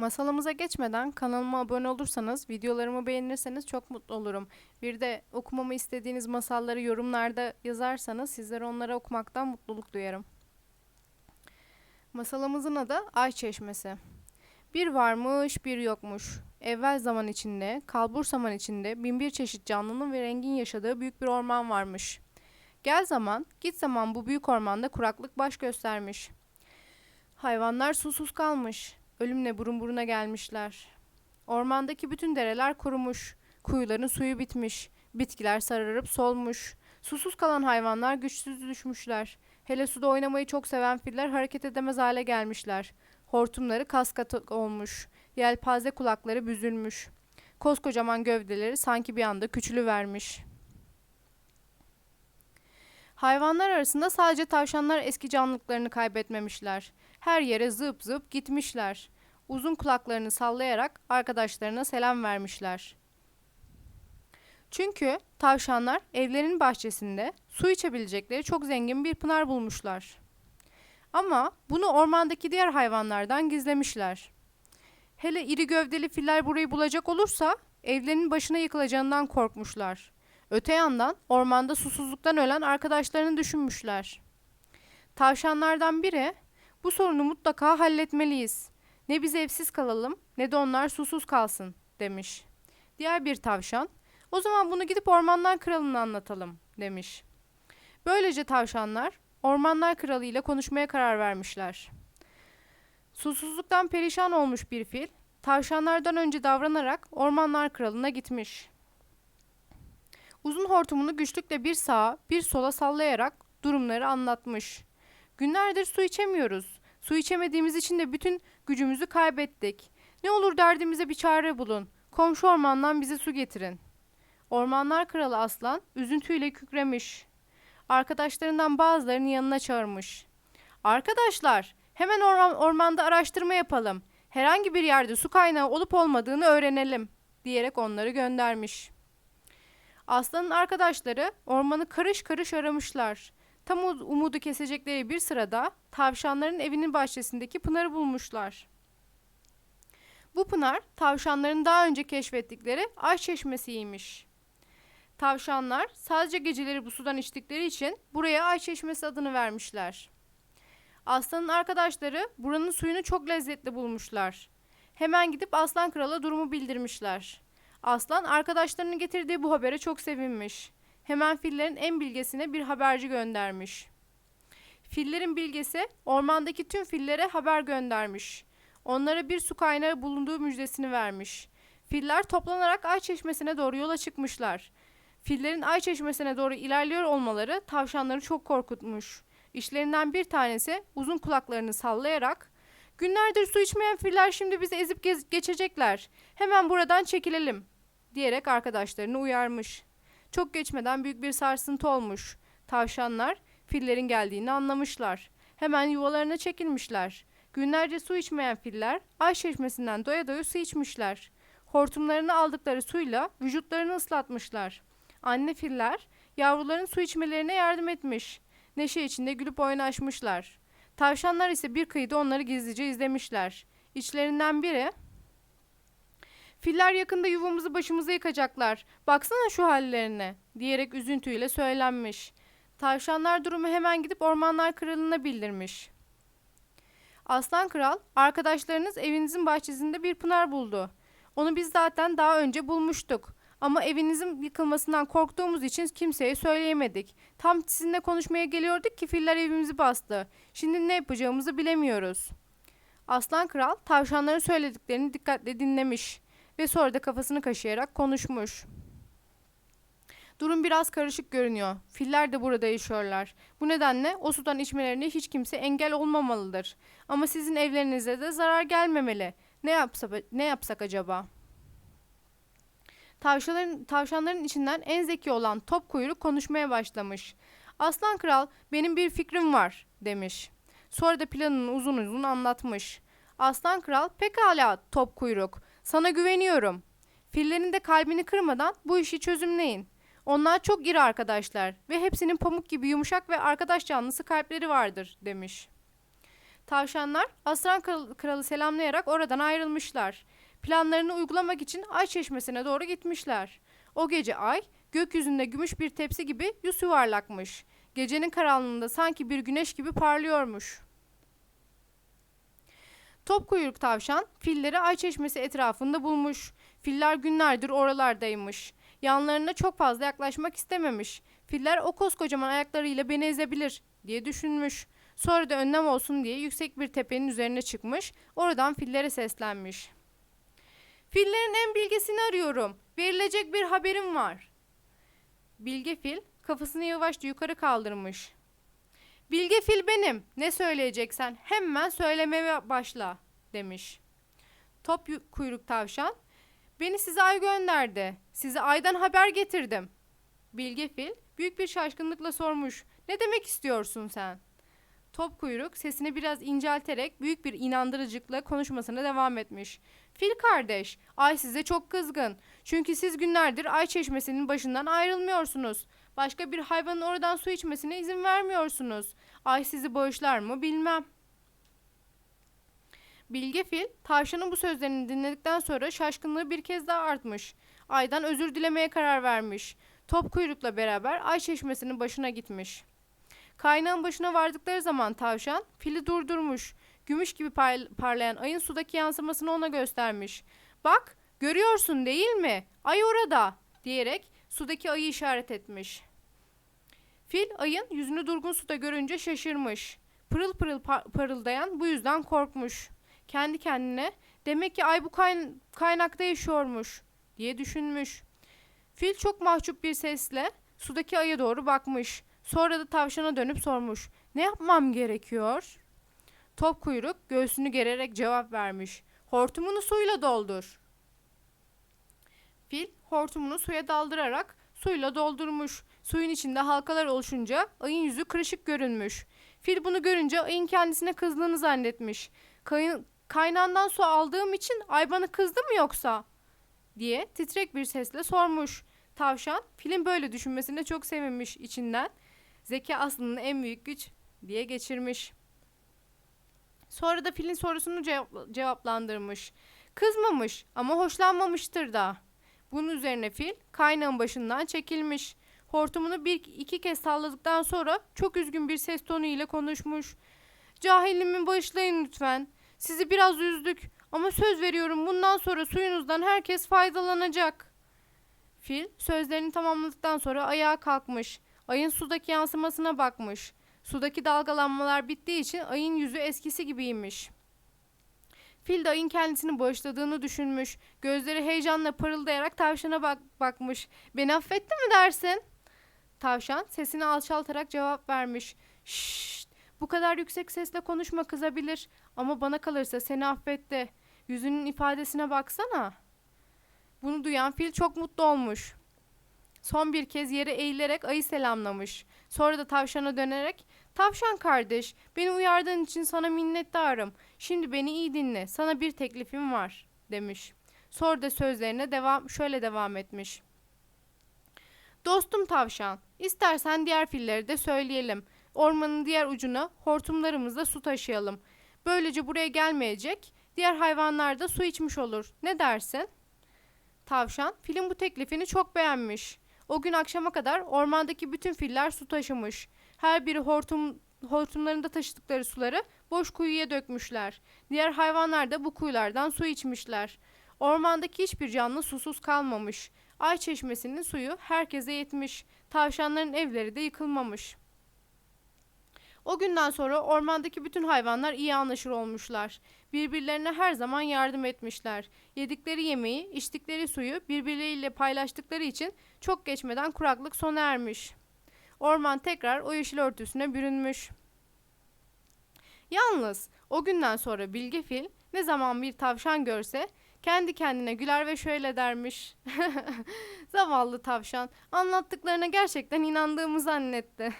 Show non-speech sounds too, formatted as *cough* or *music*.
Masalımıza geçmeden kanalıma abone olursanız, videolarımı beğenirseniz çok mutlu olurum. Bir de okumamı istediğiniz masalları yorumlarda yazarsanız sizlere onları okumaktan mutluluk duyarım. Masalımızın adı Ay Çeşmesi. Bir varmış, bir yokmuş. Evvel zaman içinde, kalbur zaman içinde binbir çeşit canlının ve rengin yaşadığı büyük bir orman varmış. Gel zaman, git zaman bu büyük ormanda kuraklık baş göstermiş. Hayvanlar susuz kalmış. Ölümle burun buruna gelmişler. Ormandaki bütün dereler kurumuş. Kuyuların suyu bitmiş. Bitkiler sararıp solmuş. Susuz kalan hayvanlar güçsüz düşmüşler. Hele suda oynamayı çok seven filler hareket edemez hale gelmişler. Hortumları kaskatı olmuş. Yelpaze kulakları büzülmüş. Koskocaman gövdeleri sanki bir anda küçülüvermiş. Hayvanlar arasında sadece tavşanlar eski canlılıklarını kaybetmemişler. Her yere zıp zıp gitmişler. Uzun kulaklarını sallayarak arkadaşlarına selam vermişler. Çünkü tavşanlar evlerinin bahçesinde su içebilecekleri çok zengin bir pınar bulmuşlar. Ama bunu ormandaki diğer hayvanlardan gizlemişler. Hele iri gövdeli filler burayı bulacak olursa evlerinin başına yıkılacağından korkmuşlar. Öte yandan ormanda susuzluktan ölen arkadaşlarını düşünmüşler. Tavşanlardan biri bu sorunu mutlaka halletmeliyiz. Ne biz evsiz kalalım ne de onlar susuz kalsın demiş. Diğer bir tavşan o zaman bunu gidip ormanlar kralına anlatalım demiş. Böylece tavşanlar ormanlar kralı ile konuşmaya karar vermişler. Susuzluktan perişan olmuş bir fil tavşanlardan önce davranarak ormanlar kralına gitmiş. Uzun hortumunu güçlükle bir sağa bir sola sallayarak durumları anlatmış. Günlerdir su içemiyoruz. Su içemediğimiz için de bütün gücümüzü kaybettik. Ne olur derdimize bir çare bulun. Komşu ormandan bize su getirin. Ormanlar kralı aslan üzüntüyle kükremiş. Arkadaşlarından bazılarını yanına çağırmış. Arkadaşlar, hemen or- ormanda araştırma yapalım. Herhangi bir yerde su kaynağı olup olmadığını öğrenelim diyerek onları göndermiş. Aslanın arkadaşları ormanı karış karış aramışlar. Tam umudu kesecekleri bir sırada tavşanların evinin bahçesindeki pınarı bulmuşlar. Bu pınar tavşanların daha önce keşfettikleri ay çeşmesiymiş. Tavşanlar sadece geceleri bu sudan içtikleri için buraya ay çeşmesi adını vermişler. Aslanın arkadaşları buranın suyunu çok lezzetli bulmuşlar. Hemen gidip Aslan Kral'a durumu bildirmişler. Aslan arkadaşlarının getirdiği bu habere çok sevinmiş. Hemen fillerin en bilgesine bir haberci göndermiş. Fillerin bilgesi ormandaki tüm fillere haber göndermiş. Onlara bir su kaynağı bulunduğu müjdesini vermiş. Filler toplanarak Ay Çeşmesi'ne doğru yola çıkmışlar. Fillerin Ay Çeşmesi'ne doğru ilerliyor olmaları tavşanları çok korkutmuş. İşlerinden bir tanesi uzun kulaklarını sallayarak ''Günlerdir su içmeyen filler şimdi bizi ezip geçecekler. Hemen buradan çekilelim.'' diyerek arkadaşlarını uyarmış. Çok geçmeden büyük bir sarsıntı olmuş. Tavşanlar fillerin geldiğini anlamışlar. Hemen yuvalarına çekilmişler. Günlerce su içmeyen filler ay çeşmesinden doya doya su içmişler. Hortumlarını aldıkları suyla vücutlarını ıslatmışlar. Anne filler yavruların su içmelerine yardım etmiş. Neşe içinde gülüp oynaşmışlar. Tavşanlar ise bir kıyıda onları gizlice izlemişler. İçlerinden biri Filler yakında yuvamızı başımıza yıkacaklar. Baksana şu hallerine diyerek üzüntüyle söylenmiş. Tavşanlar durumu hemen gidip ormanlar kralına bildirmiş. Aslan kral, arkadaşlarınız evinizin bahçesinde bir pınar buldu. Onu biz zaten daha önce bulmuştuk. Ama evinizin yıkılmasından korktuğumuz için kimseye söyleyemedik. Tam sizinle konuşmaya geliyorduk ki filler evimizi bastı. Şimdi ne yapacağımızı bilemiyoruz. Aslan kral tavşanların söylediklerini dikkatle dinlemiş ve sonra da kafasını kaşıyarak konuşmuş. Durum biraz karışık görünüyor. Filler de burada yaşıyorlar. Bu nedenle o sudan içmelerine hiç kimse engel olmamalıdır. Ama sizin evlerinize de zarar gelmemeli. Ne yapsa, ne yapsak acaba? Tavşanların, tavşanların içinden en zeki olan top kuyruk konuşmaya başlamış. Aslan kral benim bir fikrim var demiş. Sonra da planını uzun uzun anlatmış. Aslan kral pekala top kuyruk sana güveniyorum. Fillerin de kalbini kırmadan bu işi çözümleyin. Onlar çok iri arkadaşlar ve hepsinin pamuk gibi yumuşak ve arkadaş canlısı kalpleri vardır demiş. Tavşanlar Aslan Kral- Kralı selamlayarak oradan ayrılmışlar. Planlarını uygulamak için Ay Çeşmesi'ne doğru gitmişler. O gece Ay, gökyüzünde gümüş bir tepsi gibi yüz yuvarlakmış. Gecenin karanlığında sanki bir güneş gibi parlıyormuş. Topkuyruk tavşan filleri Ay Çeşmesi etrafında bulmuş. Filler günlerdir oralardaymış. Yanlarına çok fazla yaklaşmak istememiş. Filler o koskocaman ayaklarıyla beni ezebilir diye düşünmüş. Sonra da önlem olsun diye yüksek bir tepenin üzerine çıkmış. Oradan fillere seslenmiş. Fillerin en bilgesini arıyorum. Verilecek bir haberim var. Bilge fil kafasını yavaşça yukarı kaldırmış. Bilge fil benim. Ne söyleyeceksen hemen söylemeye başla demiş. Top kuyruk tavşan beni size ay gönderdi. Size aydan haber getirdim. Bilge fil büyük bir şaşkınlıkla sormuş. Ne demek istiyorsun sen? Top kuyruk sesini biraz incelterek büyük bir inandırıcılıkla konuşmasına devam etmiş. Fil kardeş, ay size çok kızgın. Çünkü siz günlerdir ay çeşmesinin başından ayrılmıyorsunuz. Başka bir hayvanın oradan su içmesine izin vermiyorsunuz. Ay sizi bağışlar mı bilmem. Bilge fil, tavşanın bu sözlerini dinledikten sonra şaşkınlığı bir kez daha artmış. Aydan özür dilemeye karar vermiş. Top kuyrukla beraber ay çeşmesinin başına gitmiş. Kaynağın başına vardıkları zaman tavşan fili durdurmuş. Gümüş gibi par- parlayan ayın sudaki yansımasını ona göstermiş. Bak, görüyorsun değil mi? Ay orada diyerek sudaki ayı işaret etmiş. Fil ayın yüzünü durgun suda görünce şaşırmış. Pırıl pırıl pa- parıldayan bu yüzden korkmuş. Kendi kendine demek ki ay bu kayn- kaynakta yaşıyormuş diye düşünmüş. Fil çok mahcup bir sesle sudaki aya doğru bakmış. Sonra da tavşana dönüp sormuş. Ne yapmam gerekiyor? Top kuyruk göğsünü gererek cevap vermiş. Hortumunu suyla doldur. Fil hortumunu suya daldırarak suyla doldurmuş. Suyun içinde halkalar oluşunca ayın yüzü kırışık görünmüş. Fil bunu görünce ayın kendisine kızdığını zannetmiş. Kayın, kaynağından su aldığım için ay bana kızdı mı yoksa? diye titrek bir sesle sormuş. Tavşan filin böyle düşünmesine çok sevinmiş içinden. Zeka aslında en büyük güç diye geçirmiş. Sonra da filin sorusunu cevap- cevaplandırmış. Kızmamış ama hoşlanmamıştır da. Bunun üzerine fil kaynağın başından çekilmiş. Hortumunu bir iki kez salladıktan sonra çok üzgün bir ses tonu ile konuşmuş. Cahilimi bağışlayın lütfen. Sizi biraz üzdük ama söz veriyorum bundan sonra suyunuzdan herkes faydalanacak. Fil sözlerini tamamladıktan sonra ayağa kalkmış. Ayın sudaki yansımasına bakmış. Sudaki dalgalanmalar bittiği için ayın yüzü eskisi gibiymiş. Fil de ayın kendisini bağışladığını düşünmüş. Gözleri heyecanla parıldayarak tavşana bak bakmış. Beni affetti mi dersin? Tavşan sesini alçaltarak cevap vermiş. Şşt, bu kadar yüksek sesle konuşma kızabilir. Ama bana kalırsa seni affetti. Yüzünün ifadesine baksana. Bunu duyan fil çok mutlu olmuş. Son bir kez yere eğilerek ayı selamlamış. Sonra da tavşana dönerek Tavşan kardeş, beni uyardığın için sana minnettarım. Şimdi beni iyi dinle. Sana bir teklifim var." demiş. Sonra da sözlerine devam şöyle devam etmiş. Dostum tavşan, istersen diğer filleri de söyleyelim. Ormanın diğer ucuna hortumlarımızla su taşıyalım. Böylece buraya gelmeyecek, diğer hayvanlar da su içmiş olur. Ne dersin? Tavşan, filin bu teklifini çok beğenmiş. O gün akşama kadar ormandaki bütün filler su taşımış. Her biri hortum hortumlarında taşıdıkları suları boş kuyuya dökmüşler. Diğer hayvanlar da bu kuyulardan su içmişler. Ormandaki hiçbir canlı susuz kalmamış. Ay çeşmesinin suyu herkese yetmiş. Tavşanların evleri de yıkılmamış. O günden sonra ormandaki bütün hayvanlar iyi anlaşır olmuşlar. Birbirlerine her zaman yardım etmişler. Yedikleri yemeği, içtikleri suyu birbirleriyle paylaştıkları için çok geçmeden kuraklık sona ermiş. Orman tekrar o yeşil örtüsüne bürünmüş. Yalnız o günden sonra Bilge Fil ne zaman bir tavşan görse kendi kendine güler ve şöyle dermiş. *laughs* Zavallı tavşan anlattıklarına gerçekten inandığımı zannetti.